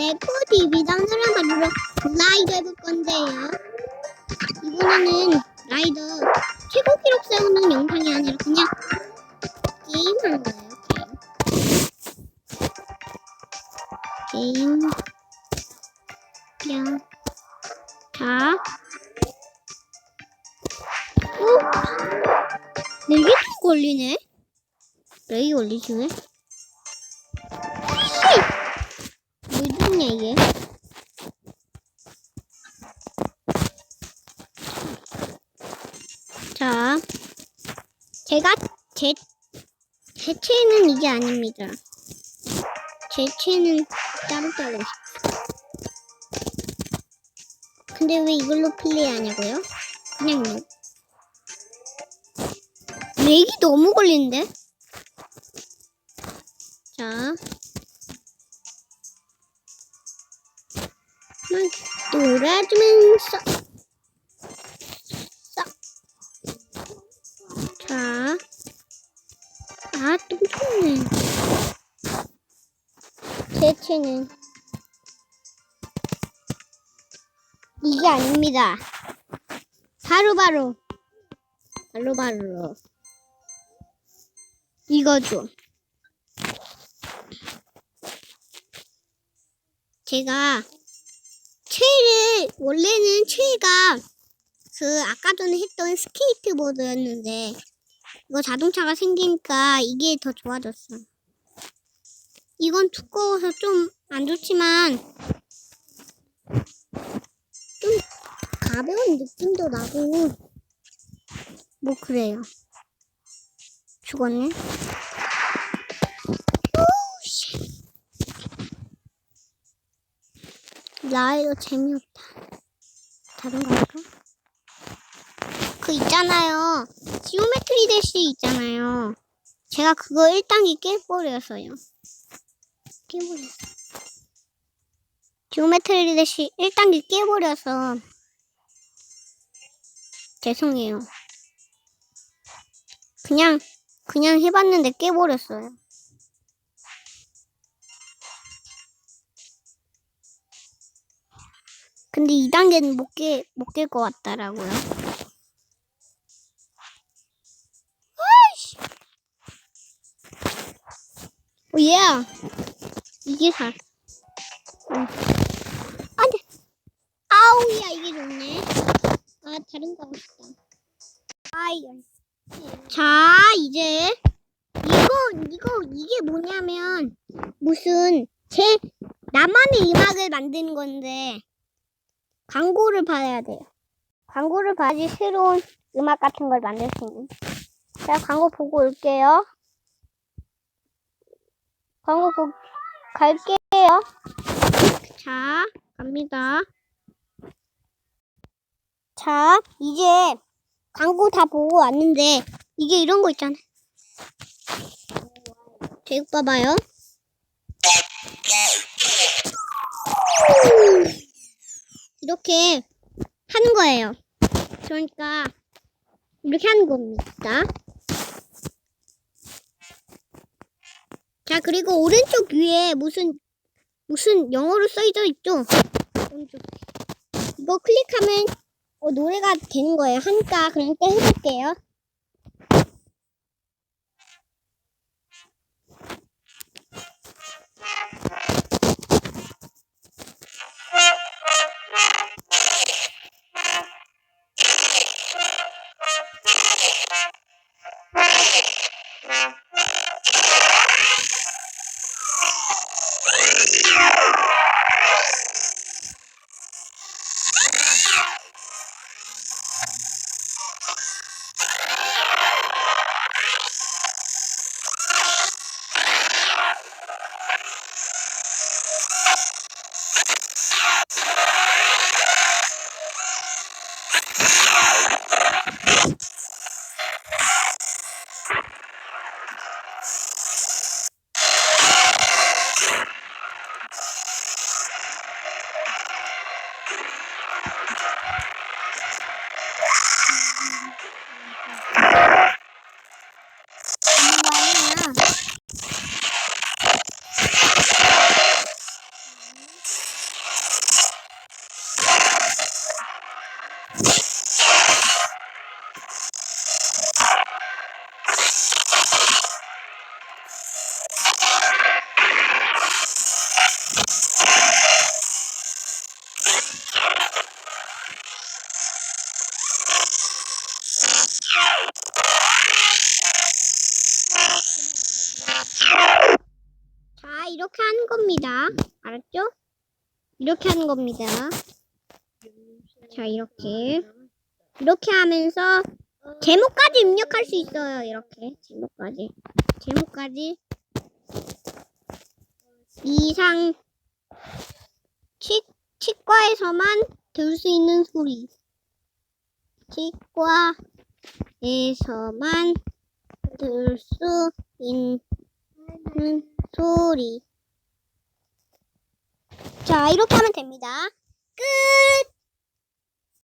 레코 TV랑 사람으로 라이더 해볼 건데요. 이번에는 라이더 최고 기록 세우는 영상이 아니라 그냥 게임 하는 거예요. 게임. 게임. 야. 자. 오? 좀 걸리네? 렉이 걸리지 왜? 뭐 있냐 이게? 자, 제가 제, 제 채는 이게 아닙니다. 제 채는 따로따로. 근데 왜 이걸로 플레이하냐고요? 그냥요. 렉이 너무 걸리는데? 자. 놀아주면서. 싹. 자. 아, 또 좋네. 제 채는 이게 아닙니다. 바로바로 바로바로 이거죠. 제가 최를 원래는 최가 그 아까 전에 했던 스케이트보드였는데 이거 자동차가 생기니까 이게 더 좋아졌어. 이건 두꺼워서 좀 안 좋지만 좀 가벼운 느낌도 나고 뭐 그래요. 죽었네. 라이더 재미없다. 다른 거 할까? 그 있잖아요. 지오메트리 대시 있잖아요. 제가 그거 1단계 깨버렸어요. 깨버렸어. 지오메트리 대시 1단계 깨버려서 죄송해요. 그냥 그냥 해봤는데 깨버렸어요. 근데 2단계는 못 깨, 못 깰 것 같다라고요. 아이씨. 오, 예. 이게 살. 응. 안 돼. 아우 야, 이게 좋네. 아, 다른 거 싶다. 아이. 자, 이제. 이거, 이거, 이게 뭐냐면, 무슨, 제, 나만의 음악을 만드는 건데, 광고를 봐야 돼요. 광고를 봐야지 새로운 음악 같은 걸 만들 수 있는. 자, 광고 보고 올게요. 광고 보, 갈게요. 자, 갑니다. 자, 이제 광고 다 보고 왔는데, 이게 이런 거. 자, 이거 봐봐요. 이렇게 하는 거예요. 그러니까 이렇게 하는 겁니다. 자 그리고 오른쪽 위에 무슨 무슨 영어로 써져 있죠? 오른쪽. 이거 클릭하면 어, 노래가 되는 거예요. 하니까 그러니까 해볼게요. 겁니다. 알았죠? 이렇게 하는 겁니다. 자, 이렇게. 이렇게 하면서 제목까지 입력할 수 있어요. 이렇게. 제목까지. 제목까지. 이상 치, 치과에서만 들을 수 있는 소리. 치과에서만 들을 수 있는 소리. 자, 이렇게 하면 됩니다. 끝!